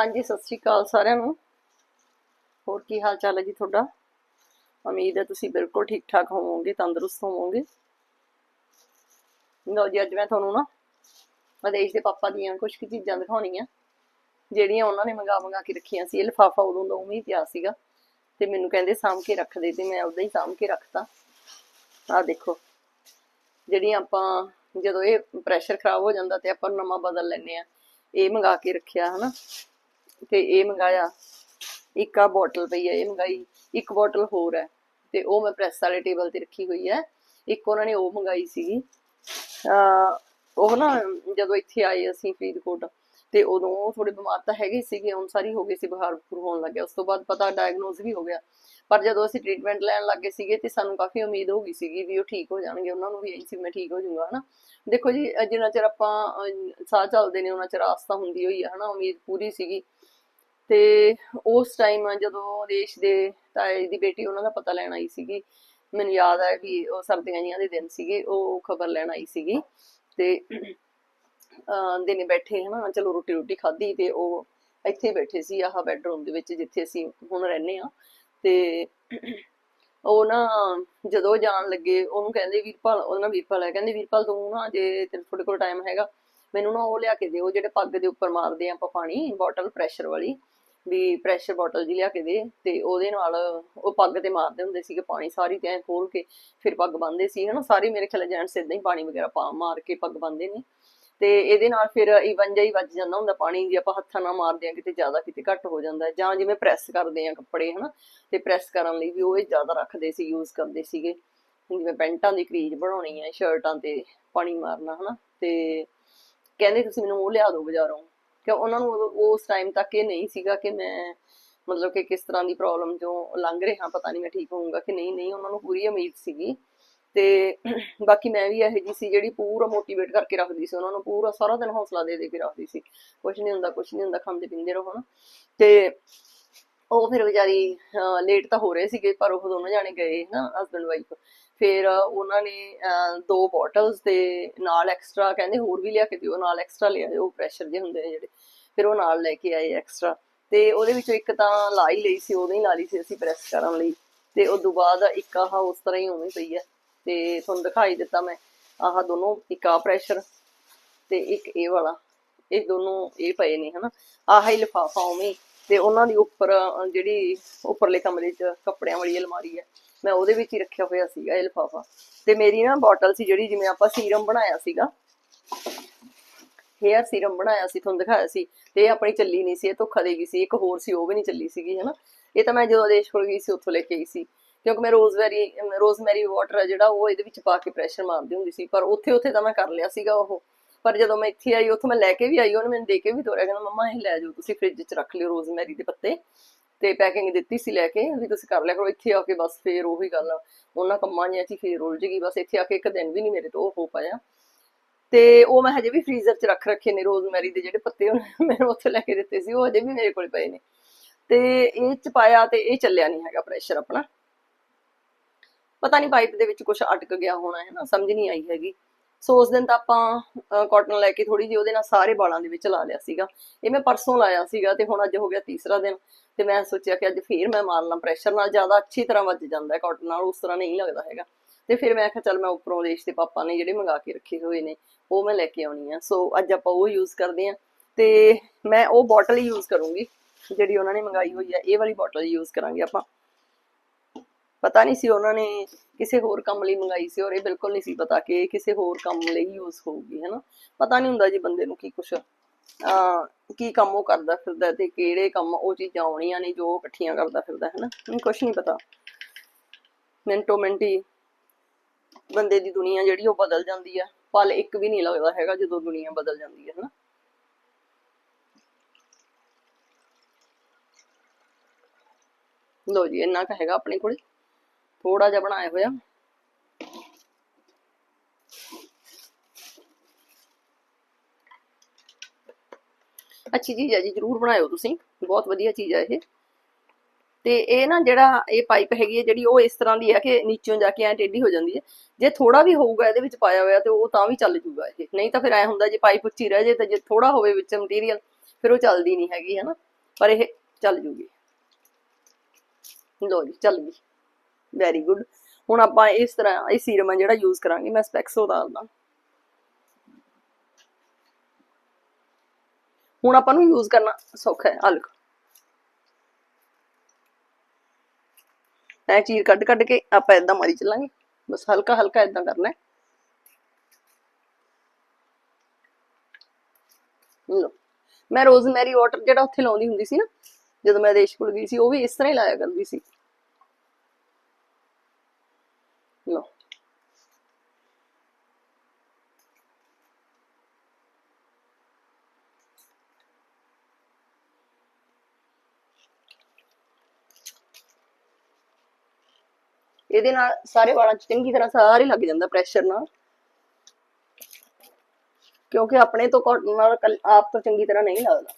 ਹਾਂਜੀ, ਸਤਿ ਸ਼੍ਰੀ ਅਕਾਲ ਸਾਰਿਆਂ ਨੂੰ। ਹੋਰ ਕੀ ਹਾਲ ਚਾਲ ਹੈ ਜੀ ਤੁਹਾਡਾ? ਉਮੀਦ ਹੈ ਤੁਸੀਂ ਬਿਲਕੁਲ ਠੀਕ ਠਾਕ ਹੋਵੋਗੇ, ਤੰਦਰੁਸਤ ਹੋਵੋਗੇ। ਲਓ ਜੀ, ਅੱਜ ਮੈਂ ਤੁਹਾਨੂੰ ਨਾ ਮਦੇਸ਼ ਦੇ ਪਾਪਾ ਦੀਆਂ ਕੁਝ ਕੁ ਚੀਜ਼ਾਂ ਦਿਖਾਉਣੀਆਂ, ਜਿਹੜੀਆਂ ਉਹਨਾਂ ਨੇ ਮੰਗਾ ਮੰਗਾ ਕੇ ਰੱਖੀਆਂ ਸੀ। ਇਹ ਲਿਫਾਫਾ ਉਦੋਂ ਦਾ ਉਵੇਂ ਹੀ ਪਿਆ ਸੀਗਾ ਤੇ ਮੈਨੂੰ ਕਹਿੰਦੇ ਸਾਂਭ ਕੇ ਰੱਖ ਦੇ ਤੇ ਮੈਂ ਉਦਾਂ ਹੀ ਸਾਂਭ ਕੇ ਰੱਖਤਾ। ਆਹ ਦੇਖੋ, ਜਿਹੜੀਆਂ ਆਪਾਂ ਜਦੋਂ ਇਹ ਪ੍ਰੈਸ਼ਰ ਖਰਾਬ ਹੋ ਜਾਂਦਾ ਤੇ ਆਪਾਂ ਨਵਾਂ ਬਦਲ ਲੈਂਦੇ ਆ ਇਹ ਮੰਗਾ ਕੇ ਰੱਖਿਆ, ਹਨਾ? ਤੇ ਇਹ ਮੰਗਾਇਆ। ਇੱਕ ਆ ਬੋਟਲ ਪਈ ਹੈ, ਇਹ ਮੰਗਾਈ। ਇੱਕ ਬੋਟਲ ਹੋਰ ਹੈ, ਤੇ ਉਹ ਮੈਂ ਪ੍ਰੈਸ ਵਾਲੇ ਟੇਬਲ ਤੇ ਰੱਖੀ ਹੋਈ ਹੈ। ਇੱਕ ਉਹਨਾਂ ਨੇ ਉਹ ਮੰਗਾਈ ਸੀਗੀ। ਅਹ ਉਹ ਨਾ ਜਦੋਂ ਇੱਥੇ ਆਏ ਅਸੀਂ ਫਰੀਦਕੋਟ, ਤੇ ਉਦੋਂ ਉਹ ਥੋੜੇ ਬਿਮਾਰ ਤਾਂ ਹੈਗੇ ਸੀਗੇ, ਹੁਣ ਸਾਰੀ ਹੋ ਗਈ ਸੀ, ਬੁਖਾਰ ਬੁਖਾਰ ਹੋਣ ਲੱਗਿਆ। ਉਸ ਤੋਂ ਬਾਅਦ ਪਤਾ ਡਾਇਗਨੋਸ ਵੀ ਹੋ ਗਿਆ। ਪਰ ਜਦੋਂ ਅਸੀਂ ਟ੍ਰੀਟਮੈਂਟ ਲੈਣ ਲੱਗੇ ਸੀਗੇ, ਤੇ ਸਾਨੂੰ ਕਾਫੀ ਉਮੀਦ ਹੋ ਗਈ ਸੀਗੀ ਵੀ ਉਹ ਠੀਕ ਹੋ ਜਾਣਗੇ। ਉਹਨਾਂ ਨੂੰ ਵੀ ਇਹੀ ਸੀ, ਮੈਂ ਠੀਕ ਹੋ ਜਾਊਂਗਾ, ਹਨਾ। ਦੇਖੋ ਜੀ ਅਹ ਜਿੰਨਾ ਚਿਰ ਆਪਾਂ ਸਾਹ ਚੱਲਦੇ ਨੇ, ਉਹਨਾਂ ਚਿਰ ਆਸ ਤਾਂ ਹੁੰਦੀ ਹੋਈ ਹੈ ਹਨਾ। ਉਮੀਦ ਪੂਰੀ ਸੀਗੀ। ਤੇ ਉਸ ਟਾਈਮ ਜਦੋਂ ਦੇਸ਼ ਦੇ ਤਾਏ ਦੀ ਬੇਟੀ ਉਹਨਾਂ ਦਾ ਪਤਾ ਲੈਣ ਆਈ ਸੀਗੀ, ਮੈਨੂੰ ਯਾਦ ਹੈ ਵੀ ਉਹ ਸਰਦੀਆਂ ਜੀਆਂ ਦੇ ਦਿਨ ਸੀਗੇ, ਉਹ ਖਬਰ ਲੈਣ ਆਈ ਸੀਗੀ ਤੇ ਦਿਨੇ ਬੈਠੇ ਹਨਾ, ਚਲੋ ਰੋਟੀ ਰੋਟੀ ਖਾਧੀ ਤੇ ਉਹ ਇੱਥੇ ਬੈਠੇ ਸੀ ਆਹ ਬੈੱਡਰੂਮ ਦੇ ਵਿੱਚ ਜਿੱਥੇ ਅਸੀਂ ਹੁਣ ਰਹਿੰਦੇ ਆ ਤੇ ਉਹ ਨਾ ਜਦੋਂ ਜਾਣ ਲੱਗੇ, ਉਹਨੂੰ ਕਹਿੰਦੇ ਵੀਰਪਾਲ, ਉਹਦਾ ਨਾਲ ਵੀਰਪਾਲ ਹੈ, ਕਹਿੰਦੇ ਵੀਰਪਾਲ ਤੂੰ ਨਾ ਜੇ ਤੇਰੇ ਤੁਹਾਡੇ ਕੋਲ ਟਾਈਮ ਹੈਗਾ, ਮੈਨੂੰ ਨਾ ਉਹ ਲਿਆ ਕੇ ਦਿਓ, ਜਿਹੜੇ ਪੱਗ ਦੇ ਉੱਪਰ ਮਾਰਦੇ ਆ ਆਪਾਂ ਪਾਣੀ ਬੋਟਲ ਪ੍ਰੈਸ਼ਰ ਵਾਲੀ। ਵੀ ਪ੍ਰੈਸ਼ਰ ਬੋਟਲ ਜੀ ਲਿਆ ਕੇ ਦੇ ਤੇ ਉਹਦੇ ਨਾਲ ਉਹ ਪੱਗ ਤੇ ਮਾਰਦੇ ਹੁੰਦੇ ਸੀਗੇ ਪਾਣੀ ਸਾਰੀ ਤੇ ਖੋਲ ਕੇ ਫਿਰ ਪੱਗ ਬੰਨਦੇ ਸੀ, ਹਨਾ? ਸਾਰੇ ਮੇਰੇ ਖਿਆਲ ਜੈਂਟਸ ਇਦਾਂ ਹੀ ਪਾਣੀ ਵਗੈਰਾ ਪਾ ਮਾਰ ਕੇ ਪੱਗ ਬੰਨਦੇ ਨੇ। ਤੇ ਇਹਦੇ ਨਾਲ ਫਿਰ ਈਵਨ ਜਿਹਾ ਹੀ ਵੱਜ ਜਾਂਦਾ ਹੁੰਦਾ ਪਾਣੀ ਜੇ ਆਪਾਂ ਹੱਥਾਂ ਨਾਲ ਮਾਰਦੇ ਆ ਕਿਤੇ ਜ਼ਿਆਦਾ ਕਿਤੇ ਘੱਟ ਹੋ ਜਾਂਦਾ ਜਾਂ ਜਿਵੇਂ ਪ੍ਰੈਸ ਕਰਦੇ ਆ ਕੱਪੜੇ, ਹਨਾ? ਤੇ ਪ੍ਰੈਸ ਕਰਨ ਲਈ ਵੀ ਉਹ ਇਹ ਜ਼ਿਆਦਾ ਰੱਖਦੇ ਸੀ ਯੂਜ਼ ਕਰਦੇ ਸੀਗੇ। ਜਿਵੇਂ ਪੈਂਟਾਂ ਦੀ ਕਰੀਜ਼ ਬਣਾਉਣੀ ਆ ਸ਼ਰਟਾਂ ਤੇ ਪਾਣੀ ਮਾਰਨਾ, ਹਨਾ? ਤੇ ਕਹਿੰਦੇ ਤੁਸੀਂ ਮੈਨੂੰ ਉਹ ਲਿਆ ਦਿਓ ਬਾਜ਼ਾਰੋਂ। ਕਿ ਉਹਨਾਂ ਨੂੰ ਉਸ ਟਾਈਮ ਤੱਕ ਇਹ ਨਹੀਂ ਸੀਗਾ ਕਿ ਮੈਂ ਮਤਲਬ ਕਿ ਕਿਸ ਤਰ੍ਹਾਂ ਦੀ ਪ੍ਰੋਬਲਮ ਚੋਂ ਲੰਘ ਰਿਹਾ, ਪਤਾ ਨਹੀਂ ਮੈਂ ਠੀਕ ਹੋਊਂਗਾ ਕਿ ਨਹੀਂ ਨਹੀਂ, ਉਹਨਾਂ ਨੂੰ ਪੂਰੀ ਉਮੀਦ ਸੀਗੀ। ਤੇ ਬਾਕੀ ਮੈਂ ਵੀ ਇਹੋ ਜੀ ਸੀ ਜਿਹੜੀ ਪੂਰਾ ਮੋਟੀਵੇਟ ਕਰਕੇ ਰੱਖਦੀ ਸੀ, ਉਹਨਾਂ ਨੂੰ ਪੂਰਾ ਸਾਰਾ ਦਿਨ ਹੌਸਲਾ ਦੇ ਦੇ ਕੇ ਰੱਖਦੀ ਸੀ। ਕੁਝ ਨਹੀਂ ਹੁੰਦਾ ਕੁਝ ਨਹੀਂ ਹੁੰਦਾ, ਖਾਂਦੇ ਪੀਂਦੇ ਰਹੋ, ਹਨਾ। ਤੇ ਉਹ ਫਿਰ ਵਿਚਾਰੀ ਲੇਟ ਤਾਂ ਹੋ ਰਹੇ ਸੀਗੇ, ਪਰ ਉਹ ਦੋਨੋਂ ਜਾਣੇ ਗਏ ਨਾ ਹਸਬੰਡ ਵਾਈਫ ਫਿਰ ਅਹ, ਉਹਨਾਂ ਨੇ ਦੋ ਬੋਟਲਸ ਤੇ ਨਾਲ ਐਕਸਟਰਾ ਕਹਿੰਦੇ ਹੋਰ ਵੀ ਲਿਆ ਕੇ ਦਿਓ ਨਾਲ ਐਕਸਟਰਾ ਲਿਆ ਦਿਓ ਪ੍ਰੈਸ਼ਰ ਜੇ ਹੁੰਦੇ ਨੇ ਜਿਹੜੇ। ਫਿਰ ਉਹ ਨਾਲ ਲੈ ਕੇ ਆਏ ਐਕਸਟਰਾ ਤੇ ਉਹਦੇ ਵਿੱਚੋਂ ਇੱਕ ਤਾਂ ਲਾ ਹੀ ਲਈ ਸੀ ਉਦੋਂ ਹੀ ਲਾ ਲਈ ਸੀ ਅਸੀਂ ਪ੍ਰੈਸ ਕਰਨ ਲਈ। ਤੇ ਉਸ ਤੋਂ ਬਾਅਦ ਇੱਕ ਆਹ ਉਸ ਤਰ੍ਹਾਂ ਹੀ ਉਵੇਂ ਪਈ ਹੈ। ਤੇ ਤੁਹਾਨੂੰ ਦਿਖਾਈ ਦਿੱਤਾ ਮੈਂ ਆਹ ਦੋਨੋਂ ਇੱਕ ਆ ਪ੍ਰੈਸ਼ਰ ਤੇ ਇੱਕ ਇਹ ਵਾਲਾ। ਇਹ ਦੋਨੋਂ ਇਹ ਪਏ ਨੇ ਹਨਾ। ਆਹ ਹੀ ਲਿਫਾਫਾ ਉਵੇਂ ਤੇ ਉਹਨਾਂ ਦੀ ਉੱਪਰ ਜਿਹੜੀ ਉੱਪਰਲੇ ਕਮਰੇ 'ਚ ਕੱਪੜਿਆਂ ਵਾਲੀ ਅਲਮਾਰੀ ਹੈ ਮੈਂ ਉਹਦੇ ਵਿੱਚ ਹੀ ਰੱਖਿਆ ਹੋਇਆ ਸੀਗਾ ਇਹ ਲਿਫਾਫਾ। ਤੇ ਮੇਰੀ ਨਾ ਬੋਟਲ ਸੀ ਜਿਹੜੀ ਜਿਵੇਂ ਆਪਾਂ ਸੀਰਮ ਬਣਾਇਆ ਸੀਗਾ। ਹੇਅਰ ਸੀਰਮ ਬਣਾਇਆ ਸੀ, ਤੁਹਾਨੂੰ ਦਿਖਾਇਆ ਸੀ। ਤੇ ਇਹ ਆਪਣੀ ਚੱਲੀ ਨਹੀਂ ਸੀ, ਇਹ ਧੋਖਾ ਦੇ ਗਈ ਸੀ। ਇੱਕ ਹੋਰ ਸੀ, ਉਹ ਵੀ ਨਹੀਂ ਚੱਲੀ ਸੀਗੀ, ਹਨਾ? ਇਹ ਤਾਂ ਮੈਂ ਜਦੋਂ ਆਦੇਸ਼ ਕੋਲ ਗਈ ਸੀ, ਉੱਥੋਂ ਲੈ ਕੇ ਆਈ ਸੀ। ਕਿਉਂਕਿ ਮੈਂ ਰੋਜ਼ਮੈਰੀ ਰੋਜ਼ਮੈਰੀ ਵਾਟਰ ਜਿਹੜਾ, ਉਹ ਇਹਦੇ ਵਿੱਚ ਪਾ ਕੇ ਪ੍ਰੈਸ਼ਰ ਮਾਰਦੀ ਹੁੰਦੀ ਸੀ। ਪਰ ਉੱਥੇ ਉੱਥੇ ਤਾਂ ਮੈਂ ਕਰ ਲਿਆ ਸੀਗਾ ਉਹ। ਪਰ ਜਦੋਂ ਮੈਂ ਇੱਥੇ ਆਈ, ਉੱਥੋਂ ਮੈਂ ਲੈ ਕੇ ਵੀ ਆਈ, ਉਹਨੇ ਮੈਨੂੰ ਦੇ ਕੇ ਵੀ ਤੋਰਿਆ। ਕਹਿੰਦਾ, ਮੰਮਾ, ਇਹ ਲੈ ਜਾਓ, ਤੁਸੀਂ ਫ੍ਰਿਜ 'ਚ ਰੱਖ ਲਿਓ ਰੋਜ਼ਮੈਰੀ ਦੇ ਪੱਤੇ। ਤੇ ਪੈਕਿੰਗ ਦਿੱਤੀ ਸੀ ਲੈ ਕੇ, ਵੀ ਤੁਸੀਂ ਕਰ ਲਿਆ ਕਰੋ, ਇੱਥੇ ਆ ਕੇ ਬਸ ਫੇਰ ਉਹੀ ਗੱਲ ਉਹਨਾਂ ਕੰਮਾਂ ਜਿਹਾ ਚ ਫੇਰ ਉਲਝ ਗਈ, ਬਸ ਇੱਥੇ ਆ ਕੇ ਇੱਕ ਦਿਨ ਵੀ ਨਹੀਂ ਮੇਰੇ ਤੋਂ ਉਹ ਹੋ ਪਾਇਆ। ਤੇ ਉਹ ਮੈਂ ਹਜੇ ਵੀ ਫ੍ਰੀਜ਼ਰ 'ਚ ਰੱਖ ਰੱਖੇ ਨੇ ਰੋਜ਼ਮੈਰੀ ਦੇ ਜਿਹੜੇ ਪੱਤੇ ਉਹਨੇ ਮੈਨੂੰ ਉੱਥੇ ਲੈ ਕੇ ਦਿੱਤੇ ਸੀ, ਉਹ ਹਜੇ ਵੀ ਮੇਰੇ ਕੋਲ ਪਏ ਨੇ। ਤੇ ਇਹ ਚ ਪਾਇਆ ਤੇ ਇਹ ਚੱਲਿਆ ਨਹੀਂ ਹੈਗਾ ਪ੍ਰੈਸ਼ਰ ਆਪਣਾ। ਪਤਾ ਨਹੀਂ ਪਾਈਪ ਦੇ ਵਿੱਚ ਕੁਝ ਅਟਕ ਗਿਆ ਹੋਣਾ ਹੈ ਨਾ, ਸਮਝ ਨਹੀਂ ਆਈ ਹੈਗੀ। ਸੋ ਉਸ ਦਿਨ ਤਾਂ ਆਪਾਂ ਕਾਟਨ ਲੈ ਕੇ ਥੋੜੀ ਜਿਹੀ ਉਹਦੇ ਨਾਲ ਸਾਰੇ ਵਾਲਾਂ ਦੇ ਵਿੱਚ ਲਾ ਲਿਆ ਸੀਗਾ। ਇਹ ਮੈਂ ਪਰਸੋਂ ਲਾਇਆ ਸੀਗਾ ਤੇ ਹੁਣ ਅੱਜ ਹੋ ਗਿਆ ਤੀਸਰਾ ਦਿਨ ਤੇ ਮੈਂ ਸੋਚਿਆ ਕਿ ਅੱਜ ਫੇਰ ਮੈਂ ਮਾਰ ਲਾਂ ਪ੍ਰੈਸ਼ਰ ਨਾਲ, ਜ਼ਿਆਦਾ ਅੱਛੀ ਤਰ੍ਹਾਂ ਵੱਜ ਜਾਂਦਾ ਹੈ ਕਾਟਨ ਨਾਲ, ਉਸ ਤਰ੍ਹਾਂ ਨਹੀਂ ਲੱਗਦਾ ਹੈਗਾ। ਤੇ ਫਿਰ ਮੈਂ ਕਿਹਾ ਚੱਲ ਮੈਂ ਉੱਪਰੋਂ ਦੇਸ਼ ਦੇ ਪਾਪਾ ਨੇ ਜਿਹੜੇ ਮੰਗਾ ਕੇ ਰੱਖੇ ਹੋਏ ਨੇ, ਉਹ ਮੈਂ ਲੈ ਕੇ ਆਉਣੀ ਆ। ਸੋ ਅੱਜ ਆਪਾਂ ਉਹ ਯੂਜ਼ ਕਰਦੇ ਆ ਤੇ ਮੈਂ ਉਹ ਬੋਟਲ ਹੀ ਯੂਜ਼ ਕਰੂੰਗੀ, ਜਿਹੜੀ ਉਹਨਾਂ ਨੇ ਮੰਗਾਈ ਹੋਈ ਆ, ਇਹ ਵਾਲੀ ਬੋਟਲ ਯੂਜ਼ ਕਰਾਂਗੇ ਆਪਾਂ। ਪਤਾ ਨਹੀਂ ਸੀ ਉਹਨਾਂ ਨੇ ਕਿਸੇ ਹੋਰ ਕੰਮ ਲਈ ਮੰਗਾਈ ਸੀ ਔਰ ਇਹ ਬਿਲਕੁਲ ਨਹੀਂ ਸੀ ਪਤਾ ਕਿ ਕਿਸੇ ਹੋਰ ਕੰਮ ਲਈ ਯੂਜ਼ ਹੋਊਗੀ, ਹੈਨਾ? ਪਤਾ ਨਹੀਂ ਹੁੰਦਾ ਜੀ ਬੰਦੇ ਨੂੰ ਕੀ ਕੁਛ ਆ ਕੀ ਕੰਮ ਉਹ ਕਰਦਾ ਫਿਰਦਾ ਤੇ ਕਿਹੜੇ ਕੰਮ ਉਹ ਚੀਜ਼ਾਂ ਆਉਣੀਆਂ ਨੇ, ਜੋ ਇਕੱਠੀਆਂ ਕਰਦਾ ਫਿਰਦਾ, ਹੈਨਾ? ਕੁਛ ਨਹੀਂ ਪਤਾ। ਮਿੰਟੋ ਮਿੰਟੀ ਬੰਦੇ ਦੀ ਦੁਨੀਆ ਜਿਹੜੀ ਉਹ ਬਦਲ ਜਾਂਦੀ ਹੈ ਪਲ ਇੱਕ ਵੀ ਨਹੀਂ ਲੱਗਦਾ ਹੈਗਾ ਜਦੋਂ ਦੁਨੀਆ ਬਦਲ ਜਾਂਦੀ ਹੈ ਹੈਨਾ? ਲੋ ਜੀ, ਇੰਨਾ ਕੁ ਹੈਗਾ ਆਪਣੇ ਕੋਲੇ। ਥੋੜਾ ਜਿਹਾ ਬਣਾਇਆ ਹੋਇਆ। ਅੱਛੀ ਚੀਜ਼ ਹੈ ਜੀ, ਜਰੂਰ ਬਣਾਇਓ ਤੁਸੀਂ। ਬਹੁਤ ਵਧੀਆ ਚੀਜ਼ ਹੈ ਇਹ। ਤੇ ਇਹ ਨਾ ਜਿਹੜਾ ਇਹ ਪਾਈਪ ਹੈਗੀ ਹੈ, ਜਿਹੜੀ ਉਹ ਇਸ ਤਰ੍ਹਾਂ ਦੀ ਹੈ ਕਿ ਨੀਚੋਂ ਜਾ ਕੇ ਐ ਟੇਢੀ ਹੋ ਜਾਂਦੀ ਹੈ। ਜੇ ਥੋੜਾ ਵੀ ਹੋਊਗਾ, ਇਹਦੇ ਵਿੱਚ ਪਾਇਆ ਹੋਇਆ, ਤੇ ਉਹ ਤਾਂ ਵੀ ਚੱਲ ਜੂਗਾ ਇਹ। ਨਹੀਂ ਤਾਂ ਫਿਰ ਐ ਹੁੰਦਾ ਜੇ ਪਾਈਪ ਉੱਚੀ ਰਹਿ ਜੇ, ਤੇ ਜੇ ਥੋੜਾ ਹੋਵੇ ਵਿੱਚ ਮਟੀਰੀਅਲ ਫਿਰ ਉਹ ਚੱਲਦੀ ਨਹੀਂ ਹੈਗੀ ਹਨਾ ਪਰ ਇਹ ਚੱਲ ਜੂਗੀ। ਲੋ ਜੀ, ਚੱਲ ਗਈ। ਵੈਰੀ ਗੁੱਡ ਹੁਣ ਆਪਾਂ ਇਸ ਤਰ੍ਹਾਂ, ਇਹ ਸੀਰਮ ਆ ਜਿਹੜਾ ਯੂਜ਼ ਕਰਾਂਗੇ, ਮੈਂ ਸਪੈਕਸੋ ਦਾ ਦਾ। ਹੁਣ ਆਪਾਂ ਨੂੰ ਯੂਜ਼ ਕਰਨਾ ਸੌਖਾ ਹੈ ਹਲਕ ਐ ਚੀਰ ਕੱਢ ਕੱਢ ਕੇ ਆਪਾਂ ਇਦਾਂ ਮਾਰੀ ਚੱਲਾਂਗੇ। ਬਸ ਹਲਕਾ ਹਲਕਾ ਇਦਾਂ ਕਰਨਾ ਹੈ। ਲੋ ਮੈਂ ਰੋਜ਼ਮੈਰੀ ਵਾਟਰ ਜਿਹੜਾ ਉੱਥੇ ਲਾਉਂਦੀ ਹੁੰਦੀ ਸੀ ਨਾ, ਜਦੋਂ ਮੈਂ ਦੇਸ਼ ਕੋਲ ਗਈ ਸੀ, ਉਹ ਵੀ ਇਸ ਤਰ੍ਹਾਂ ਹੀ ਲਾਇਆ ਕਰਦੀ ਸੀ ਲੋ ਇਹਦੇ ਨਾਲ ਸਾਰੇ ਵਾਲਾਂ 'ਚ ਚੰਗੀ ਤਰ੍ਹਾਂ ਸਾਰੇ ਲੱਗ ਜਾਂਦਾ ਪ੍ਰੈਸ਼ਰ ਨਾਲ। ਕਿਉਂਕਿ ਆਪਣੇ ਤੋਂ ਨਾਲ ਆਪ ਤੋਂ ਚੰਗੀ ਤਰ੍ਹਾਂ ਨਹੀਂ ਲੱਗਦਾ।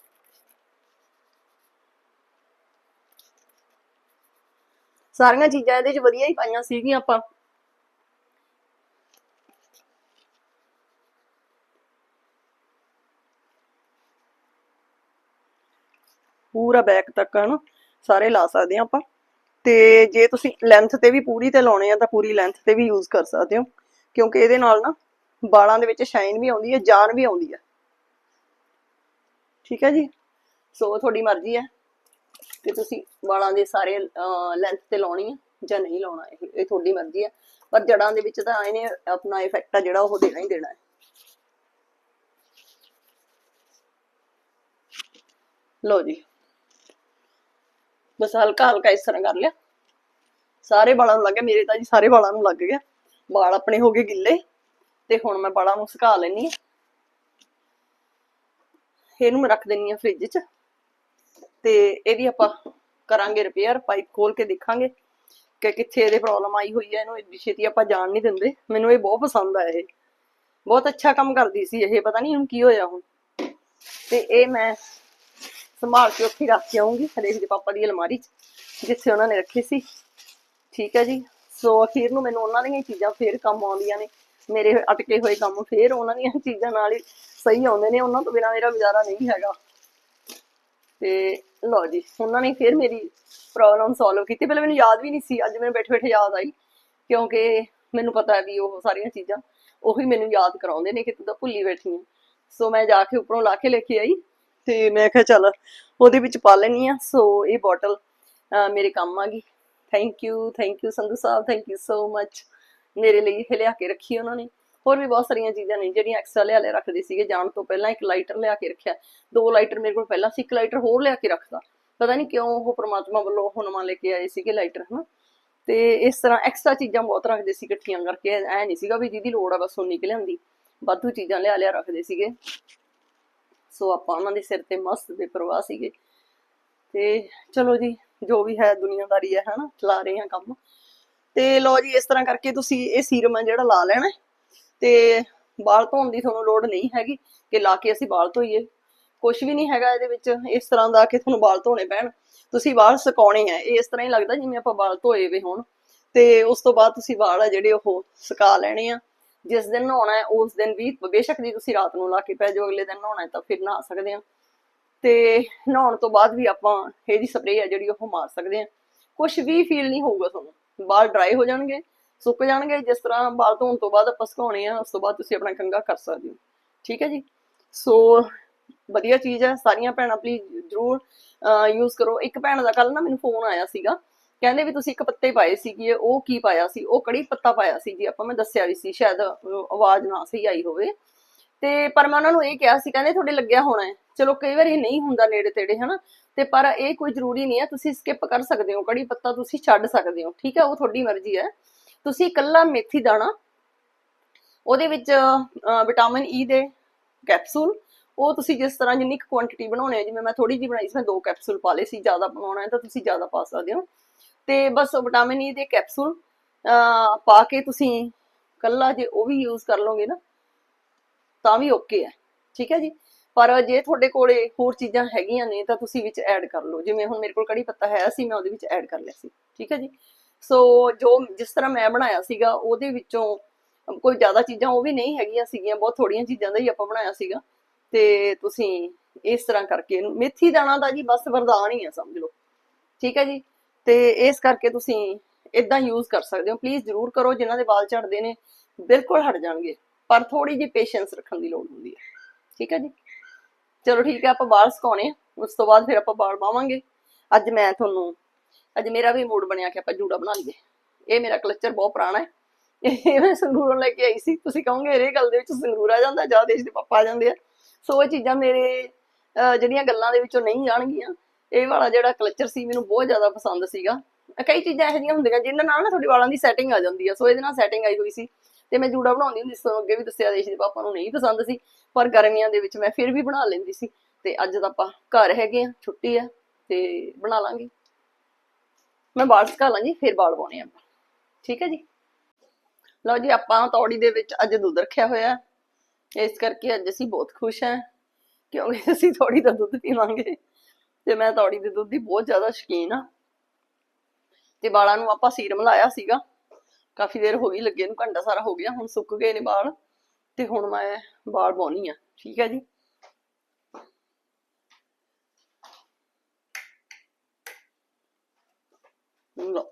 ਸਾਰੀਆਂ ਚੀਜ਼ਾਂ ਇਹਦੇ 'ਚ ਵਧੀਆ ਹੀ ਪਾਈਆਂ ਸੀਗੀਆਂ ਆਪਾਂ। ਪੂਰਾ ਬੈਕ ਤੱਕ ਹਨ, ਸਾਰੇ ਲਾ ਸਕਦੇ ਆ ਆਪਾਂ। ਤੇ ਜੇ ਤੁਸੀਂ ਲੈਂਥ ਤੇ ਵੀ ਪੂਰੀ ਤੇ ਲਾਉਣੇ ਆ ਤਾਂ ਪੂਰੀ ਲੈਂਥ ਤੇ ਵੀ ਯੂਜ਼ ਕਰ ਸਕਦੇ ਹੋ, ਕਿਉਂਕਿ ਇਹਦੇ ਨਾਲ ਨਾ ਬਾਲਾਂ ਦੇ ਵਿੱਚ ਸ਼ਾਈਨ ਵੀ ਆਉਂਦੀ ਹੈ, ਜਾਨ ਵੀ ਆਉਂਦੀ ਹੈ। ਠੀਕ ਹੈ ਜੀ? ਸੋ ਤੁਹਾਡੀ ਮਰਜ਼ੀ ਹੈ ਕਿ ਤੁਸੀਂ ਵਾਲਾਂ ਦੇ ਸਾਰੇ ਲੈਂਥ ਤੇ ਲਾਉਣੀ ਹੈ ਜਾਂ ਨਹੀਂ ਲਾਉਣਾ, ਇਹ ਇਹ ਤੁਹਾਡੀ ਮਰਜ਼ੀ ਹੈ। ਪਰ ਜੜਾਂ ਦੇ ਵਿੱਚ ਤਾਂ ਇਹਨੇ ਆਪਣਾ ਇਫੈਕਟ ਆ ਜਿਹੜਾ ਉਹ ਦੇਣਾ ਹੀ ਦੇਣਾ ਹੈ। ਲੋ ਜੀ। ਬਸ ਹਲਕਾ ਹਲਕਾ ਇਸ ਤਰ੍ਹਾਂ ਕਰ ਲਿਆ। ਸਾਰੇ ਵਾਲਾਂ ਨੂੰ ਲੱਗ ਗਿਆ, ਮੇਰੇ ਤਾਂ ਜੀ ਸਾਰੇ ਵਾਲਾਂ ਨੂੰ ਲੱਗ ਗਿਆ। ਵਾਲ ਆਪਣੇ ਹੋ ਗਏ ਗਿੱਲੇ, ਤੇ ਹੁਣ ਮੈਂ ਵਾਲਾਂ ਨੂੰ ਸੁਕਾ ਲੈਣੀ ਆ ਇਹਨੂੰ ਮੈਂ ਰੱਖ ਦਿੰਨੀ ਆ ਫ੍ਰਿਜ 'ਚ। ਤੇ ਇਹਦੀ ਆਪਾਂ ਕਰਾਂਗੇ ਰਿਪੇਅਰ ਪਾਈਪ ਖੋਲ ਕੇ ਦੇਖਾਂਗੇ ਕਿ ਕਿੱਥੇ ਇਹਦੇ ਪ੍ਰੋਬਲਮ ਆਈ ਹੋਈ ਹੈ, ਇਹਨੂੰ ਇੰਨੀ ਛੇਤੀ ਆਪਾਂ ਜਾਣ ਨਹੀਂ ਦਿੰਦੇ। ਮੈਨੂੰ ਇਹ ਬਹੁਤ ਪਸੰਦ ਆ ਇਹ। ਬਹੁਤ ਅੱਛਾ ਕੰਮ ਕਰਦੀ ਸੀ ਇਹ, ਪਤਾ ਨਹੀਂ ਹੁਣ ਕੀ ਹੋਇਆ ਹੁਣ। ਤੇ ਇਹ ਮੈਂ ਸੰਭਾਲ ਕੇ ਉੱਥੇ ਰੱਖ ਕੇ ਆਉਂਗੀ ਹਰੇਕ ਦੇ ਪਾਪਾ ਦੀ ਅਲਮਾਰੀ 'ਚ, ਜਿੱਥੇ ਉਹਨਾਂ ਨੇ ਰੱਖੀ ਸੀ। ਠੀਕ ਹੈ ਜੀ? ਸੋ ਅਖੀਰ ਨੂੰ ਮੈਨੂੰ ਉਹਨਾਂ ਦੀਆਂ ਚੀਜ਼ਾਂ ਫੇਰ ਕੰਮ ਆਉਂਦੀਆਂ ਨੇ। ਮੇਰੇ ਅਟਕੇ ਹੋਏ ਕੰਮ ਫੇਰ ਉਹਨਾਂ ਦੀਆਂ ਚੀਜ਼ਾਂ ਨਾਲ ਹੀ ਸਹੀ ਆਉਂਦੇ ਨੇ। ਉਹਨਾਂ ਤੋਂ ਬਿਨਾ ਮੇਰਾ ਗੁਜ਼ਾਰਾ ਨਹੀਂ ਹੈਗਾ। ਤੇ ਲਓ ਜੀ, ਉਹਨਾਂ ਨੇ ਫਿਰ ਮੇਰੀ ਪ੍ਰੋਬਲਮ ਸੋਲਵ ਕੀਤੀ। ਪਹਿਲਾਂ ਮੈਨੂੰ ਯਾਦ ਵੀ ਨਹੀਂ ਸੀ, ਅੱਜ ਮੈਨੂੰ ਬੈਠੇ ਬੈਠੇ ਯਾਦ ਆਈ। ਕਿਉਂਕਿ ਮੈਨੂੰ ਪਤਾ ਹੈ ਵੀ ਉਹ ਸਾਰੀਆਂ ਚੀਜ਼ਾਂ ਉਹੀ ਮੈਨੂੰ ਯਾਦ ਕਰਾਉਂਦੇ ਨੇ ਕਿ ਤੂੰ ਤਾਂ ਭੁੱਲੀ ਬੈਠੀ ਹੈ ਸੋ ਮੈਂ ਜਾ ਕੇ ਉੱਪਰੋਂ ਲਾ ਕੇ ਲੈ ਕੇ ਆਈ। ਤੇ ਮੈਂ ਕਿਹਾ ਚੱਲ ਉਹਦੇ ਵਿੱਚ ਪਾ ਲੈਣੀ ਆ ਸੋ ਇਹ ਬੋਟਲ ਮੇਰੇ ਕੰਮ ਆ ਗਈ। Thank you thank you Sandhu Sahib thank you so much ਮੇਰੇ ਲਈ ਇਹ ਲਿਆ ਕੇ ਰੱਖੀ ਉਹਨਾਂ ਨੇ। ਹੋਰ ਵੀ ਬਹੁਤ ਸਾਰੀਆਂ ਚੀਜ਼ਾਂ ਨੇ ਜਿਹੜੀਆਂ ਐਕਸਟਰਾ ਲਿਆ ਲਿਆ ਰੱਖਦੇ ਸੀਗੇ। ਜਾਣ ਤੋਂ ਪਹਿਲਾਂ ਇੱਕ ਲਾਈਟਰ ਲਿਆ ਕੇ ਰੱਖਿਆ। ਦੋ ਲਾਈਟਰ ਮੇਰੇ ਕੋਲ ਪਹਿਲਾਂ ਸੀ, ਇੱਕ ਲਾਈਟਰ ਹੋਰ ਲਿਆ ਕੇ ਰੱਖਦਾ। ਪਤਾ ਨਹੀਂ ਕਿਉਂ ਉਹ ਪ੍ਰਮਾਤਮਾ ਵੱਲੋਂ ਉਹ ਨਵਾਂ ਲੈ ਕੇ ਆਏ ਸੀਗੇ ਲਾਈਟਰ ਹਨਾ? ਤੇ ਇਸ ਤਰ੍ਹਾਂ ਐਕਸਟਰਾ ਚੀਜ਼ਾਂ ਬਹੁਤ ਰੱਖਦੇ ਸੀ ਇਕੱਠੀਆਂ ਕਰਕੇ। ਐ ਨਹੀਂ ਸੀਗਾ ਵੀ ਜਿਹਦੀ ਲੋੜ ਆ ਬਸ ਉਹ ਨਿਕਲ ਆਉਂਦੀ। ਵਾਧੂ ਚੀਜ਼ਾਂ ਲਿਆ ਲਿਆ ਰੱਖਦੇ ਸੀਗੇ। ਸੋ ਆਪਾਂ ਉਹਨਾਂ ਦੇ ਸਿਰ ਤੇ ਮਸਤ ਦੇ ਪ੍ਰਵਾਹ ਸੀਗੇ। ਤੇ ਚਲੋ ਜੀ, ਜੋ ਵੀ ਹੈ ਦੁਨੀਆਦਾਰੀ ਹੈ, ਹਨਾ, ਚਲਾ ਰਹੇ ਹਾਂ ਕੰਮ। ਤੇ ਲੋ ਜੀ, ਇਸ ਤਰ੍ਹਾਂ ਕਰਕੇ ਤੁਸੀਂ ਇਹ ਸੀਰਮ ਹੈ ਜਿਹੜਾ ਲਾ ਲੈਣਾ। ਤੇ ਵਾਲ ਧੋਣ ਦੀ ਤੁਹਾਨੂੰ ਲੋੜ ਨਹੀਂ ਹੈਗੀ ਕਿ ਲਾ ਕੇ ਅਸੀਂ ਵਾਲ ਧੋਈਏ। ਕੁਝ ਵੀ ਨਹੀਂ ਹੈਗਾ ਇਹਦੇ ਵਿੱਚ, ਇਸ ਤਰ੍ਹਾਂ ਦਾ ਕਿ ਤੁਹਾਨੂੰ ਵਾਲ ਧੋਣੇ ਪੈਣ। ਤੁਸੀਂ ਵਾਲ ਸੁਕਾਉਣੇ ਆ। ਇਹ ਇਸ ਤਰ੍ਹਾਂ ਹੀ ਲੱਗਦਾ ਜਿਵੇਂ ਆਪਾਂ ਵਾਲ ਧੋਏ ਵੇ ਹੋਣ। ਤੇ ਉਸ ਤੋਂ ਬਾਅਦ ਤੁਸੀਂ ਵਾਲ ਆ ਜਿਹੜੇ ਉਹ ਸੁਕਾ ਲੈਣੇ ਆ। ਜਿਸ ਦਿਨ ਨਹਾਉਣਾ ਹੈ, ਉਸ ਦਿਨ ਵੀ ਬੇਸ਼ੱਕ ਜੀ ਤੁਸੀਂ ਰਾਤ ਨੂੰ ਲਾ ਕੇ ਪੈ ਜਾਓ, ਅਗਲੇ ਦਿਨ ਨਹਾਉਣਾ ਹੈ ਤਾਂ ਫਿਰ ਨਹਾ ਸਕਦੇ ਆ ਤੇ ਨਹਾਉਣ ਤੋਂ ਬਾਅਦ ਵੀ ਆਪਾਂ ਇਹਦੀ ਸਪਰੇਅ ਆ ਜਿਹੜੀ ਉਹ ਮਾਰ ਸਕਦੇ ਆ ਕੁਝ ਵੀ ਫੀਲ ਨਹੀਂ ਹੋਊਗਾ ਤੁਹਾਨੂੰ। ਵਾਲ ਡਰਾਈ ਹੋ ਜਾਣਗੇ, ਸੁੱਕ ਜਾਣਗੇ, ਜਿਸ ਤਰ੍ਹਾਂ ਬਾਲ ਧੋਣ ਤੋਂ ਬਾਅਦ ਆਪਾਂ ਸੁਕਾਉਣੇ ਆ, ਉਸ ਤੋਂ ਬਾਅਦ ਤੁਸੀਂ ਆਪਣਾ ਕੰਗਾ ਕਰ ਸਕਦੇ ਹੋ। ਠੀਕ ਹੈ ਜੀ? ਸੋ ਵਧੀਆ ਚੀਜ਼ ਹੈ। ਸਾਰੀਆਂ ਭੈਣਾਂ ਪਲੀਜ਼ ਜਰੂਰ ਯੂਜ਼ ਕਰੋ। ਇੱਕ ਭੈਣ ਦਾ ਕੱਲ ਨਾ ਮੈਨੂੰ ਫੋਨ ਆਇਆ ਸੀਗਾ। ਕਹਿੰਦੇ ਵੀ ਤੁਸੀਂ ਇੱਕ ਪੱਤੇ ਪਾਏ ਸੀ ਉਹ ਕੀ ਪਾਇਆ ਸੀ? ਉਹ ਕੜੀ ਪੱਤਾ ਪਾਇਆ ਸੀ ਜੀ, ਆਪਾਂ ਮੈਂ ਦੱਸਿਆ ਵੀ ਸੀ, ਸ਼ਾਇਦ ਆਵਾਜ਼ ਨਾ ਸਹੀ ਆਈ ਹੋਵੇ। ਤੇ ਪਰ ਮੈਂ ਉਹਨਾਂ ਨੂੰ ਇਹ ਕਿਹਾ ਸੀ, ਕਹਿੰਦੇ ਤੁਹਾਡੇ ਲੱਗਿਆ ਹੋਣਾ ਹੈ। ਚਲੋ, ਕਈ ਵਾਰੀ ਨਹੀਂ ਹੁੰਦਾ ਨੇੜੇ ਤੇੜੇ, ਹਨਾ? ਤੇ ਪਰ ਇਹ ਕੋਈ ਜ਼ਰੂਰੀ ਨਹੀਂ ਹੈ, ਤੁਸੀਂ ਸਕਿਪ ਕਰ ਸਕਦੇ ਹੋ। ਕੜੀ ਪੱਤਾ ਤੁਸੀਂ ਛੱਡ ਸਕਦੇ ਹੋ, ਠੀਕ ਹੈ? ਉਹ ਤੁਹਾਡੀ ਮਰਜ਼ੀ ਹੈ। ਤੁਸੀਂ ਇਕੱਲਾ ਮੇਥੀ ਦਾਣਾ, ਉਹਦੇ ਵਿੱਚ ਵਿਟਾਮਿਨ ਈ e ਦੇ ਕੈਪਸੂਲ ਉਹ ਤੁਸੀਂ ਜਿਸ ਤਰ੍ਹਾਂ ਜਿੰਨੀ ਕੁ ਕੁਆਂਟੀਟੀ ਬਣਾਉਣੀ ਹੈ ਜਿਵੇਂ ਮੈਂ ਥੋੜੀ ਜਿਹੀ ਬਣਾਈ ਸੀ, ਮੈਂ ਦੋ ਕੈਪਸੂਲ ਪਾ ਲਏ ਸੀ, ਜ਼ਿਆਦਾ ਬਣਾਉਣਾ ਹੈ ਤਾਂ ਤੁਸੀਂ ਜ਼ਿਆਦਾ ਪਾ ਸਕਦੇ ਹੋ। ਤੇ ਬਸ ਵਿਟਾਮਿਨ ਈ e ਦੇ ਕੈਪਸੂਲ ਪਾ ਕੇ ਤੁਸੀਂ ਕੱਲਾ ਜੇ ਉਹ ਵੀ ਯੂਜ਼ ਕਰ ਲਓਗੇ ਨਾ, ਤਾਂ ਵੀ ਓਕੇ ਹੈ। ਠੀਕ ਹੈ ਜੀ? ਪਰ ਜੇ ਤੁਹਾਡੇ ਕੋਲੇ ਹੋਰ ਚੀਜ਼ਾਂ ਹੈਗੀਆਂ ਨੇ, ਤਾਂ ਤੁਸੀਂ ਵਿੱਚ ਐਡ ਕਰ ਲਓ। ਜਿਵੇਂ ਹੁਣ ਮੇਰੇ ਕੋਲ ਕੜੀ ਪੱਤਾ ਹੈ ਸੀ, ਮੈਂ ਉਹਦੇ ਵਿੱਚ ਐਡ ਕਰ ਲਿਆ ਸੀ। ਠੀਕ ਹੈ ਜੀ? ਸੋ ਜੋ ਜਿਸ ਤਰ੍ਹਾਂ ਮੈਂ ਬਣਾਇਆ ਸੀਗਾ, ਉਹਦੇ ਵਿੱਚੋਂ ਕੋਈ ਜ਼ਿਆਦਾ ਚੀਜ਼ਾਂ ਉਹ ਵੀ ਨਹੀਂ ਹੈਗੀਆਂ ਸੀਗੀਆਂ, ਬਹੁਤ ਥੋੜੀਆਂ ਚੀਜ਼ਾਂ ਦਾ ਹੀ ਆਪਾਂ ਬਣਾਇਆ ਸੀਗਾ। ਤੇ ਤੁਸੀਂ ਇਸ ਤਰ੍ਹਾਂ ਕਰਕੇ ਇਹਨੂੰ, ਮੇਥੀ ਦਾਣਾ ਦਾ ਜੀ ਬਸ ਵਰਦਾਨ ਹੀ ਆ ਸਮਝ ਲਓ। ਠੀਕ ਹੈ ਜੀ? ਤੇ ਇਸ ਕਰਕੇ ਤੁਸੀਂ ਇਦਾਂ ਯੂਜ਼ ਕਰ ਸਕਦੇ ਹੋ। ਪਲੀਜ਼ ਜਰੂਰ ਕਰੋ, ਜਿਨ੍ਹਾਂ ਦੇ ਵਾਲ ਝੜਦੇ ਨੇ, ਬਿਲਕੁਲ ਹਟ ਜਾਣਗੇ। ਪਰ ਥੋੜੀ ਜਿਹੀ ਪੇਸ਼ੈਂਸ ਰੱਖਣ ਦੀ ਲੋੜ ਹੁੰਦੀ ਹੈ। ਠੀਕ ਹੈ ਜੀ? ਚਲੋ ਠੀਕ ਹੈ, ਆਪਾਂ ਵਾਲ ਸੁਕਾਉਣੇ ਉਸ ਤੋਂ ਬਾਅਦ ਫਿਰ ਆਪਾਂ ਵਾਲ ਪਾਵਾਂਗੇ। ਅੱਜ ਮੈਂ ਤੁਹਾਨੂੰ, ਅੱਜ ਮੇਰਾ ਵੀ ਮੂਡ ਬਣਿਆ ਕਿ ਆਪਾਂ ਜੂੜਾ ਬਣਾ ਲਈਏ। ਇਹ ਮੇਰਾ ਕਲਚਰ ਬਹੁਤ ਪੁਰਾਣਾ ਹੈ। ਇਹ ਮੈਂ ਸੰਗਰੂਰੋਂ ਲੈ ਕੇ ਆਈ ਸੀ। ਤੁਸੀਂ ਕਹੋਗੇ ਇਹ ਗੱਲ ਦੇ ਵਿੱਚ ਸੰਗਰੂਰ ਆ ਜਾਂਦਾ, ਜਾਂ ਦੇਸ਼ ਦੇ ਪਾਪਾ ਆ ਜਾਂਦੇ ਆ। ਸੋ ਇਹ ਚੀਜ਼ਾਂ ਮੇਰੇ ਜਿਹੜੀਆਂ ਗੱਲਾਂ ਦੇ ਵਿੱਚੋਂ ਨਹੀਂ ਜਾਣਗੀਆਂ ਇਹ ਵਾਲਾ ਜਿਹੜਾ ਕਲਚਰ ਸੀ ਮੈਨੂੰ ਬਹੁਤ ਜ਼ਿਆਦਾ ਪਸੰਦ ਸੀਗਾ। ਕਈ ਚੀਜ਼ਾਂ ਇਹੋ ਜਿਹੀਆਂ ਹੁੰਦੀਆਂ ਜਿਨ੍ਹਾਂ ਨਾਲ ਨਾ ਤੁਹਾਡੇ ਵਾਲਾਂ ਦੀ ਸੈਟਿੰਗ ਆ ਜਾਂਦੀ ਆ। ਸੋ ਇਹਦੇ ਨਾਲ ਸੈਟਿੰਗ ਆਈ ਹੋਈ ਸੀ ਤੇ ਮੈਂ ਜੂੜਾ ਬਣਾਉਂਦੀ ਹੁੰਦੀ ਸੀ। ਅੱਗੇ ਵੀ ਦੱਸਿਆ ਦੇਸ਼ ਦੇ ਪਾਪਾ ਨੂੰ ਨਹੀਂ ਪਸੰਦ ਸੀ, ਪਰ ਗਰਮੀਆਂ ਦੇ ਵਿੱਚ ਮੈਂ ਫਿਰ ਵੀ ਬਣਾ ਲੈਂਦੀ ਸੀ। ਤੇ ਅੱਜ ਤਾਂ ਆਪਾਂ ਘਰ ਹੈਗੇ ਆ, ਛੁੱਟੀ ਆ ਤੇ ਬਣਾ ਲਾਂਗੇ। ਮੈਂ ਬਾਲ ਸੁਕਾ ਲਾਂਗੀ, ਫਿਰ ਬਾਲ ਪਾਉਣੇ ਆਪਾਂ। ਠੀਕ ਹੈ ਜੀ? ਲਓ ਜੀ, ਆਪਾਂ ਤੌੜੀ ਦੇ ਵਿੱਚ ਅੱਜ ਦੁੱਧ ਰੱਖਿਆ ਹੋਇਆ। ਇਸ ਕਰਕੇ ਅੱਜ ਅਸੀਂ ਬਹੁਤ ਖੁਸ਼ ਹਾਂ ਕਿਉਂਕਿ ਅਸੀਂ ਤੌੜੀ ਦਾ ਦੁੱਧ ਪੀਵਾਂਗੇ। ਤੇ ਮੈਂ ਤੌੜੀ ਦੇ ਦੁੱਧ ਦੀ ਬਹੁਤ ਜ਼ਿਆਦਾ ਸ਼ੌਕੀਨ ਆ। ਤੇ ਵਾਲਾਂ ਨੂੰ ਆਪਾਂ ਸੀਰਮ ਲਾਇਆ ਸੀਗਾ। ਕਾਫੀ ਦੇਰ ਹੋ ਗਈ, ਲੱਗੇ ਨੂੰ ਘੰਟਾ ਸਾਰਾ ਹੋ ਗਿਆ, ਹੁਣ ਸੁੱਕ ਗਏ ਨੇ ਵਾਲ। ਤੇ ਹੁਣ ਮੈਂ ਵਾਲ ਪਾਉਣੀ ਆ, ਠੀਕ ਹੈ ਜੀ? ਲਓ,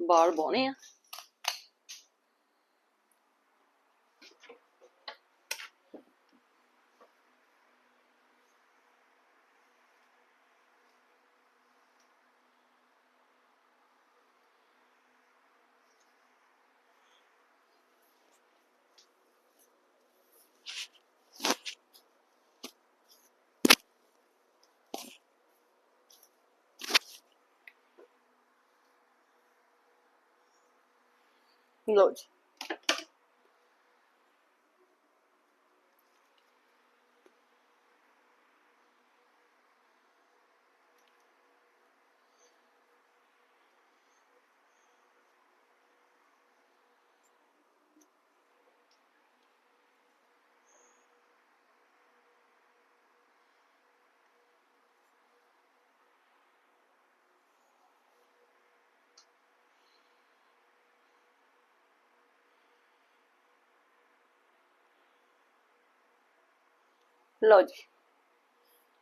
ਵਾਲ ਪਾਉਣੇ ਆ। ਲਓ ਲਓ ਜੀ।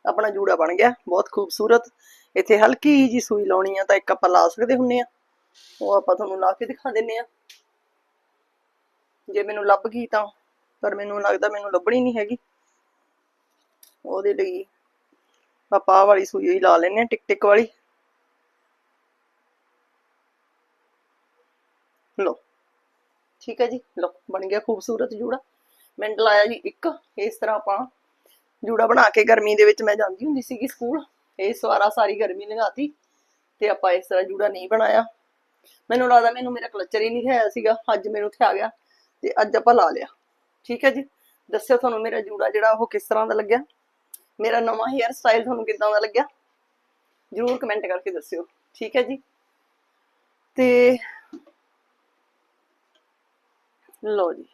ਆਪਣਾ ਜੂੜਾ ਬਣ ਗਿਆ, ਬਹੁਤ ਖੂਬਸੂਰਤ। ਇੱਥੇ ਹਲਕੀ ਜੀ ਸੂਈ ਲਾਉਣੀ ਆ ਤਾਂ ਇੱਕ ਆਪਾਂ ਲਾ ਸਕਦੇ ਹੁੰਨੇ ਆ। ਉਹ ਆਪਾਂ ਤੁਹਾਨੂੰ ਲਾ ਕੇ ਦਿਖਾ ਦਿੰਨੇ ਆ। ਜੇ ਮੈਨੂੰ ਲੱਭ ਗਈ ਤਾਂ, ਪਰ ਮੈਨੂੰ ਲੱਗਦਾ ਮੈਨੂੰ ਲੱਭਣੀ ਨਹੀਂ ਹੈਗੀ। ਉਹਦੇ ਲਈ ਆਪਾਂ ਵਾਲੀ ਸੂਈ ਹੀ ਲਾ ਲੈਨੇ ਆ, ਟਿਕ ਟਿਕ ਵਾਲੀ। ਲੋ ਠੀਕ ਹੈ ਜੀ। ਲਓ, ਬਣ ਗਿਆ ਖੂਬਸੂਰਤ ਜੂੜਾ। ਮਿੰਟ ਲਾਇਆ ਜੀ ਇੱਕ, ਇਸ ਤਰ੍ਹਾਂ ਆਪਾਂ ਜੂੜਾ ਬਣਾ ਕੇ ਗਰਮੀ ਦੇ ਵਿੱਚ ਮੈਂ ਜਾਂਦੀ ਹੁੰਦੀ ਸੀਗੀ ਸਕੂਲ। ਇਸ ਵਾਰਾ ਸਾਰੀ ਗਰਮੀ ਲੰਘਾਤੀ ਤੇ ਆਪਾਂ ਇਸ ਤਰ੍ਹਾਂ ਜੂੜਾ ਨਹੀਂ ਬਣਾਇਆ। ਮੈਨੂੰ ਲੱਗਦਾ ਮੈਨੂੰ ਮੇਰਾ ਕਲਚਰ ਹੀ ਨਹੀਂ ਆਇਆ ਸੀਗਾ, ਅੱਜ ਮੈਨੂੰ ਉੱਥੇ ਆ ਗਿਆ ਤੇ ਅੱਜ ਆਪਾਂ ਲਾ ਲਿਆ। ਠੀਕ ਹੈ ਜੀ? ਦੱਸਿਓ ਤੁਹਾਨੂੰ ਮੇਰਾ ਜੂੜਾ ਜਿਹੜਾ ਉਹ ਕਿਸ ਤਰ੍ਹਾਂ ਦਾ ਲੱਗਿਆ? ਮੇਰਾ ਨਵਾਂ ਹੇਅਰ ਸਟਾਈਲ ਤੁਹਾਨੂੰ ਕਿੱਦਾਂ ਦਾ ਲੱਗਿਆ? ਜਰੂਰ ਕਮੈਂਟ ਕਰਕੇ ਦੱਸਿਓ। ਠੀਕ ਹੈ ਜੀ? ਤੇ ਲਓ ਜੀ।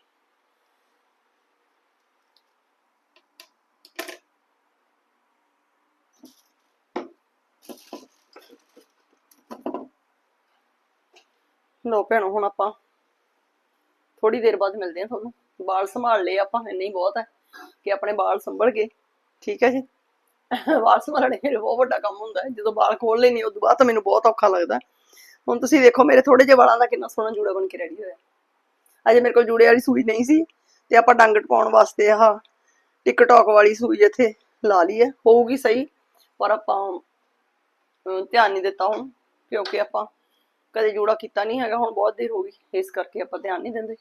ਲੋ ਭੈਣੋ, ਹੁਣ ਆਪਾਂ ਥੋੜੀ ਦੇਰ ਬਾਅਦ ਮਿਲਦੇ ਹਾਂ ਤੁਹਾਨੂੰ। ਵਾਲ ਸੰਭਾਲ ਲਏ ਆਪਾਂ, ਇੰਨੇ ਹੀ ਬਹੁਤ ਹੈ ਕਿ ਆਪਣੇ ਵਾਲ ਸੰਭਲ ਗਏ। ਠੀਕ ਹੈ ਜੀ? ਵਾਲ ਸੰਭਾਲਣੇ ਬਹੁਤ ਵੱਡਾ ਕੰਮ ਹੁੰਦਾ ਹੈ। ਜਦੋਂ ਵਾਲ ਖੋਲ ਲੈਣੀ ਉਦੋਂ ਬਾਅਦ ਤਾਂ ਮੈਨੂੰ ਬਹੁਤ ਔਖਾ ਲੱਗਦਾ। ਹੁਣ ਤੁਸੀਂ ਦੇਖੋ ਮੇਰੇ ਥੋੜੇ ਜਿਹੇ ਵਾਲਾਂ ਦਾ ਕਿੰਨਾ ਸੋਹਣਾ ਜੂੜਾ ਬਣ ਕੇ ਰੈਡੀ ਹੋਇਆ। ਅਜੇ ਮੇਰੇ ਕੋਲ ਜੂੜੇ ਵਾਲੀ ਸੂਈ ਨਹੀਂ ਸੀ ਤੇ ਆਪਾਂ ਡੰਗ ਟਪਾਉਣ ਵਾਸਤੇ ਆਹ ਟਿਕਟੌਕ ਵਾਲੀ ਸੂਈ ਇੱਥੇ ਲਾ ਲਈ ਹੈ। ਹੋਊਗੀ ਸਹੀ, ਪਰ ਆਪਾਂ ਧਿਆਨ ਨਹੀਂ ਦਿੱਤਾ ਹੁਣ, ਕਿਉਂਕਿ ਆਪਾਂ ਕਦੇ ਜੋੜਾ ਕੀਤਾ ਨਹੀਂ ਹੈਗਾ, ਹੁਣ ਬਹੁਤ ਦੇਰ ਹੋ ਗਈ, ਇਸ ਕਰਕੇ ਆਪਾਂ ਧਿਆਨ ਨਹੀਂ ਦਿੰਦੇ।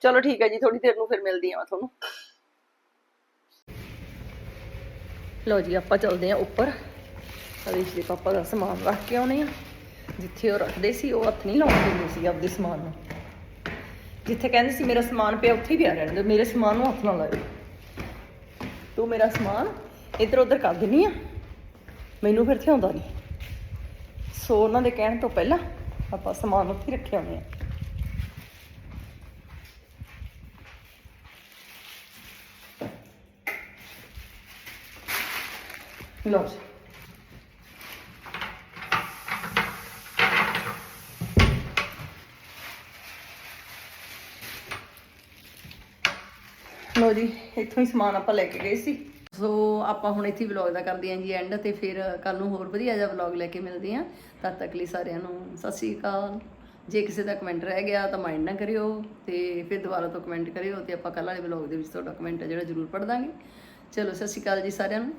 ਚਲੋ ਠੀਕ ਹੈ ਜੀ ਥੋੜੀ ਦੇਰ ਨੂੰ ਫਿਰ ਮਿਲਦੀ ਆ ਮੈਂ ਤੁਹਾਨੂੰ। ਲਓ ਜੀ, ਆਪਾਂ ਚੱਲਦੇ ਆ ਉੱਪਰ। ਹਰੀਸ਼ ਦੇ ਪਾਪਾ ਦਾ ਸਮਾਨ ਰੱਖ ਕੇ ਆਉਣੇ ਆ। ਜਿੱਥੇ ਉਹ ਰੱਖਦੇ ਸੀ, ਉਹ ਹੱਥ ਨਹੀਂ ਲਾਉਣ ਦਿੰਦੇ ਸੀ ਆਪਦੇ ਸਮਾਨ ਨੂੰ। ਜਿੱਥੇ ਕਹਿੰਦੇ ਸੀ, ਮੇਰਾ ਸਮਾਨ ਪਿਆ, ਉੱਥੇ ਹੀ ਪਿਆ ਰਹਿਣ ਦਿਓ, ਮੇਰੇ ਸਮਾਨ ਨੂੰ ਹੱਥ ਨਾ ਲਾਇਓ। ਤੂੰ ਮੇਰਾ ਸਮਾਨ ਇੱਧਰ ਉੱਧਰ ਕਰ ਦਿੰਨੀ ਆ। ਮੈਨੂੰ ਫਿਰ ਥਿਆਉਂਦਾ ਨਹੀਂ। ਸੋ ਉਹਨਾਂ ਦੇ ਕਹਿਣ ਤੋਂ ਪਹਿਲਾਂ ਆਪਾਂ ਸਮਾਨ ਉੱਥੇ ਹੀ ਰੱਖਿਆ ਹੋਇਆ ਲਓ ਜੀ। ਲਓ ਜੀ, ਇੱਥੋਂ ਹੀ ਸਮਾਨ ਆਪਾਂ ਲੈ ਕੇ ਗਏ ਸੀ। ਸੋ ਆਪਾਂ ਹੁਣ ਇੱਥੇ ਵਲੌਗ ਦਾ ਕਰਦੇ ਆਂ ਜੀ ਐਂਡ ਤੇ ਫਿਰ ਕੱਲ ਨੂੰ ਹੋਰ ਵਧੀਆ ਜਿਹਾ ਵਲੌਗ ਲੈ ਕੇ ਮਿਲਦੇ ਆਂ ਤਦ ਤੱਕ ਲਈ ਸਾਰਿਆਂ ਨੂੰ ਸਤਿ ਸ਼੍ਰੀ ਅਕਾਲ। ਜੇ ਕਿਸੇ ਦਾ ਕਮੈਂਟ ਰਹਿ ਗਿਆ ਤਾਂ ਮਾਈਂਡ ਨਾ ਕਰਿਓ ਤੇ ਫਿਰ ਦੁਬਾਰਾ ਤੋਂ ਕਮੈਂਟ ਕਰਿਓ ਤੇ ਆਪਾਂ ਕੱਲ ਵਾਲੇ ਵਲੌਗ ਦੇ ਵਿੱਚ ਤੁਹਾਡਾ ਕਮੈਂਟ ਹੈ ਜਿਹੜਾ ਜ਼ਰੂਰ ਪੜ੍ਹ ਦਾਂਗੇ। ਚਲੋ, ਸਤਿ ਸ਼੍ਰੀ ਅਕਾਲ ਜੀ ਸਾਰਿਆਂ ਨੂੰ।